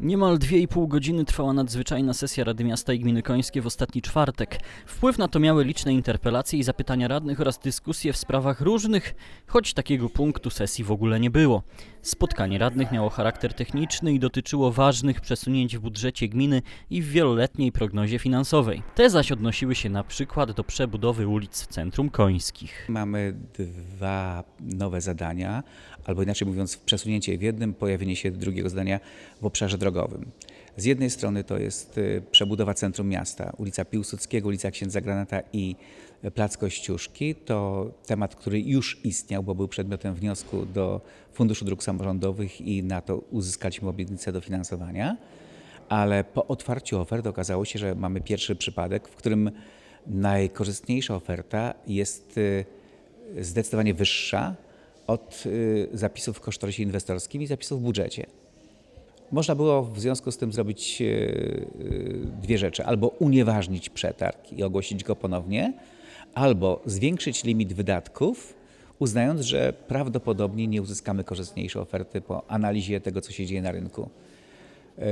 Niemal 2,5 godziny trwała nadzwyczajna sesja Rady Miasta i Gminy Końskie w ostatni czwartek. Wpływ na to miały liczne interpelacje i zapytania radnych oraz dyskusje w sprawach różnych, choć takiego punktu sesji w ogóle nie było. Spotkanie radnych miało charakter techniczny i dotyczyło ważnych przesunięć w budżecie gminy i w wieloletniej prognozie finansowej. Te zaś odnosiły się na przykład do przebudowy ulic w centrum końskich. Mamy dwa nowe zadania, albo inaczej mówiąc, przesunięcie w jednym, pojawienie się drugiego zadania w obszarze drogowym. Z jednej strony to jest y, przebudowa centrum miasta, ulica Piłsudskiego, ulica Księdza Granata i Plac Kościuszki. To temat, który już istniał, bo był przedmiotem wniosku do Funduszu Dróg Samorządowych i na to uzyskaliśmy obietnicę dofinansowania. Ale po otwarciu ofert okazało się, że mamy pierwszy przypadek, w którym najkorzystniejsza oferta jest y, zdecydowanie wyższa od y, zapisów w kosztorysie inwestorskim i zapisów w budżecie. Można było w związku z tym zrobić y, y, dwie rzeczy: albo unieważnić przetarg i ogłosić go ponownie, albo zwiększyć limit wydatków, uznając, że prawdopodobnie nie uzyskamy korzystniejszej oferty po analizie tego, co się dzieje na rynku. Y,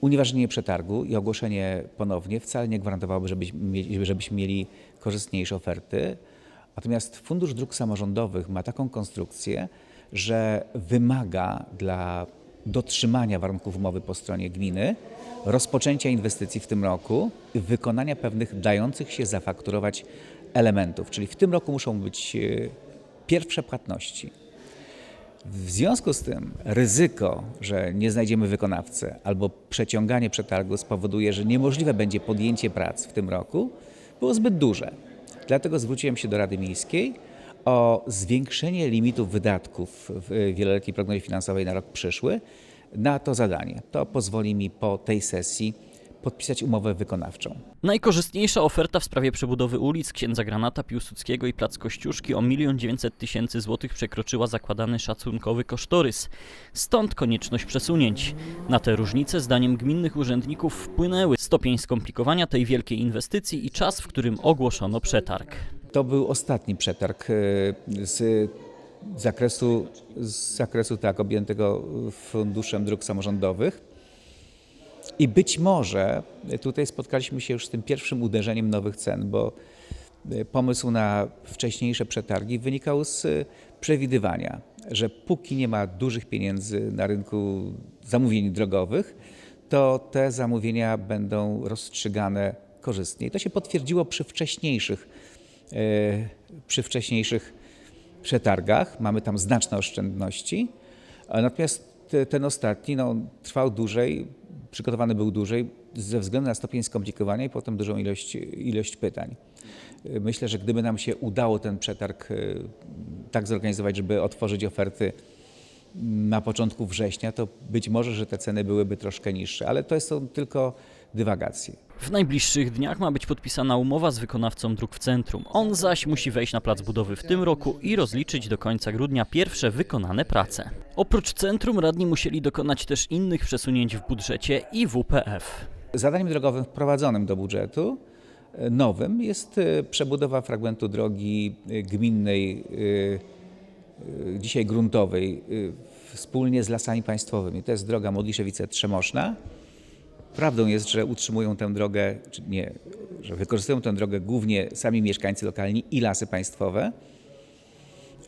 Unieważnienie przetargu i ogłoszenie ponownie wcale nie gwarantowałoby, żebyśmy mieli korzystniejsze oferty. Natomiast Fundusz Dróg Samorządowych ma taką konstrukcję, że wymaga dla dotrzymania warunków umowy po stronie gminy rozpoczęcia inwestycji w tym roku, wykonania pewnych dających się zafakturować elementów. Czyli w tym roku muszą być e, pierwsze płatności. W związku z tym ryzyko, że nie znajdziemy wykonawcy albo przeciąganie przetargu spowoduje, że niemożliwe będzie podjęcie prac w tym roku, było zbyt duże. Dlatego zwróciłem się do Rady Miejskiej o zwiększenie limitów wydatków w wieloletniej prognozie finansowej na rok przyszły na to zadanie. To pozwoli mi po tej sesji podpisać umowę wykonawczą. Najkorzystniejsza oferta w sprawie przebudowy ulic Księdza Granata, Piłsudskiego i Plac Kościuszki o 1 900 tysięcy złotych przekroczyła zakładany szacunkowy kosztorys. Stąd konieczność przesunięć. Na te różnice zdaniem gminnych urzędników wpłynęły stopień skomplikowania tej wielkiej inwestycji i czas, w którym ogłoszono przetarg. To był ostatni przetarg e, z zakresu, z zakresu tak, objętego Funduszem Dróg Samorządowych. I być może tutaj spotkaliśmy się już z tym pierwszym uderzeniem nowych cen, bo e, pomysł na wcześniejsze przetargi wynikał z e, przewidywania, że póki nie ma dużych pieniędzy na rynku zamówień drogowych, to te zamówienia będą rozstrzygane korzystnie. I to się potwierdziło przy wcześniejszych, przy wcześniejszych przetargach. Mamy tam znaczne oszczędności, natomiast te- ten ostatni no, trwał dłużej, przygotowany był dłużej ze względu na stopień skomplikowania i potem dużą ilość, ilość pytań. Myślę, że gdyby nam się udało ten przetarg e, tak zorganizować, żeby otworzyć oferty na początku września, to być może, że te ceny byłyby troszkę niższe, ale to są tylko dywagacje. W najbliższych dniach ma być podpisana umowa z wykonawcą dróg w centrum. On zaś musi wejść na plac budowy w tym roku i rozliczyć do końca grudnia pierwsze wykonane prace. Oprócz centrum radni musieli dokonać też innych przesunięć w budżecie i WPF. Zadaniem drogowym wprowadzonym do budżetu e, nowym jest e, przebudowa fragmentu drogi e, gminnej, dzisiaj gruntowej, wspólnie z lasami państwowymi. To jest droga Modliszewice-Trzemoszna. Prawdą jest, że utrzymują tę drogę, czy nie, że wykorzystują tę drogę głównie sami mieszkańcy lokalni i lasy państwowe,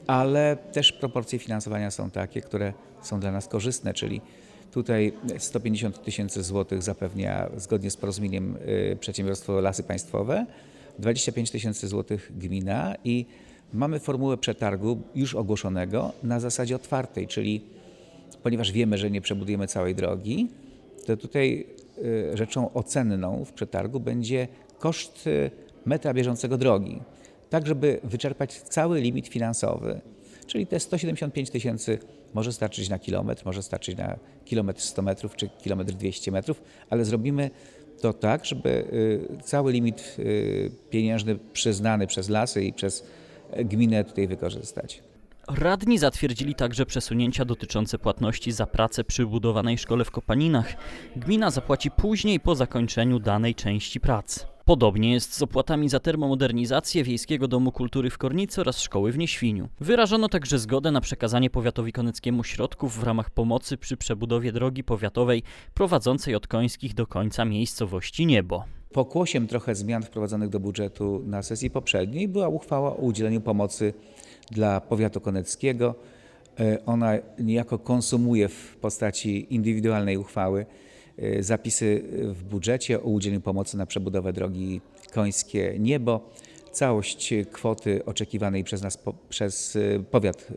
ale też proporcje finansowania są takie, które są dla nas korzystne, czyli tutaj 150 tysięcy złotych zapewnia zgodnie z porozumieniem y, przedsiębiorstwo Lasy Państwowe, 25 tysięcy złotych gmina i mamy formułę przetargu już ogłoszonego na zasadzie otwartej, czyli ponieważ wiemy, że nie przebudujemy całej drogi, to tutaj rzeczą ocenną w przetargu będzie koszt y, metra bieżącego drogi, tak żeby wyczerpać cały limit finansowy. Czyli te 175 tysięcy może starczyć na kilometr, może starczyć na kilometr 100 metrów czy kilometr 200 metrów, ale zrobimy to tak, żeby y, cały limit y, pieniężny przyznany przez lasy i przez gminę tutaj wykorzystać. Radni zatwierdzili także przesunięcia dotyczące płatności za pracę przy budowanej szkole w Kopaninach. Gmina zapłaci później po zakończeniu danej części prac. Podobnie jest z opłatami za termomodernizację Wiejskiego Domu Kultury w Kornicy oraz szkoły w Nieświniu. Wyrażono także zgodę na przekazanie powiatowi koneckiemu środków w ramach pomocy przy przebudowie drogi powiatowej prowadzącej od Końskich do końca miejscowości Niebo. Pokłosiem trochę zmian wprowadzonych do budżetu na sesji poprzedniej była uchwała o udzieleniu pomocy dla powiatu koneckiego. E, Ona niejako konsumuje w postaci indywidualnej uchwały e, zapisy w budżecie o udzieleniu pomocy na przebudowę drogi Końskie Niebo. Całość kwoty oczekiwanej przez nas, przez e, powiat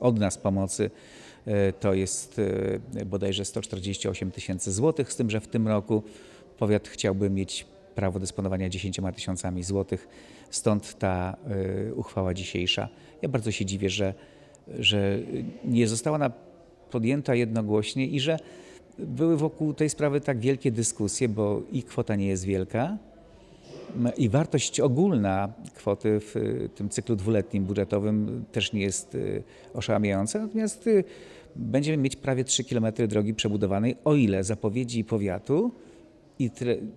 od nas pomocy to jest bodajże 148 tysięcy złotych, z tym, że w tym roku powiat chciałby mieć prawo dysponowania 10 tysiącami złotych, stąd ta y, uchwała dzisiejsza. Ja bardzo się dziwię, że, że nie została ona podjęta jednogłośnie i że były wokół tej sprawy tak wielkie dyskusje, bo i kwota nie jest wielka, m, i wartość ogólna kwoty w y, tym cyklu dwuletnim budżetowym też nie jest y, oszałamiająca, natomiast będziemy mieć prawie 3 km drogi przebudowanej, o ile zapowiedzi powiatu i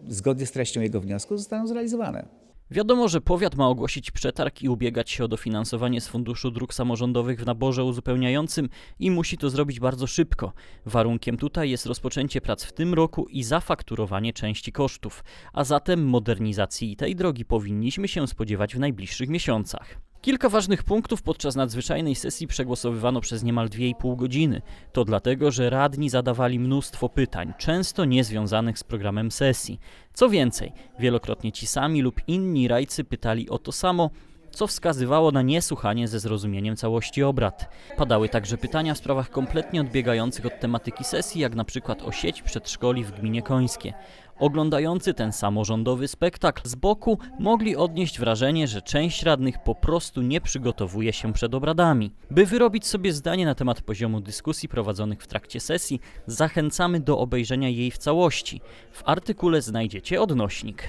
zgodnie z treścią jego wniosku zostaną zrealizowane. Wiadomo, że powiat ma ogłosić przetarg i ubiegać się o dofinansowanie z Funduszu Dróg Samorządowych w naborze uzupełniającym i musi to zrobić bardzo szybko. Warunkiem tutaj jest rozpoczęcie prac w tym roku i zafakturowanie części kosztów, a zatem modernizacji tej drogi powinniśmy się spodziewać w najbliższych miesiącach. Kilka ważnych punktów podczas nadzwyczajnej sesji przegłosowywano przez niemal 2,5 godziny. To dlatego, że radni zadawali mnóstwo pytań, często niezwiązanych z programem sesji. Co więcej, wielokrotnie ci sami lub inni rajcy pytali o to samo, co wskazywało na niesłuchanie ze zrozumieniem całości obrad. Padały także pytania w sprawach kompletnie odbiegających od tematyki sesji, jak na przykład o sieć przedszkoli w gminie Końskie. Oglądający ten samorządowy spektakl z boku mogli odnieść wrażenie, że część radnych po prostu nie przygotowuje się przed obradami. By wyrobić sobie zdanie na temat poziomu dyskusji prowadzonych w trakcie sesji, zachęcamy do obejrzenia jej w całości. W artykule znajdziecie odnośnik.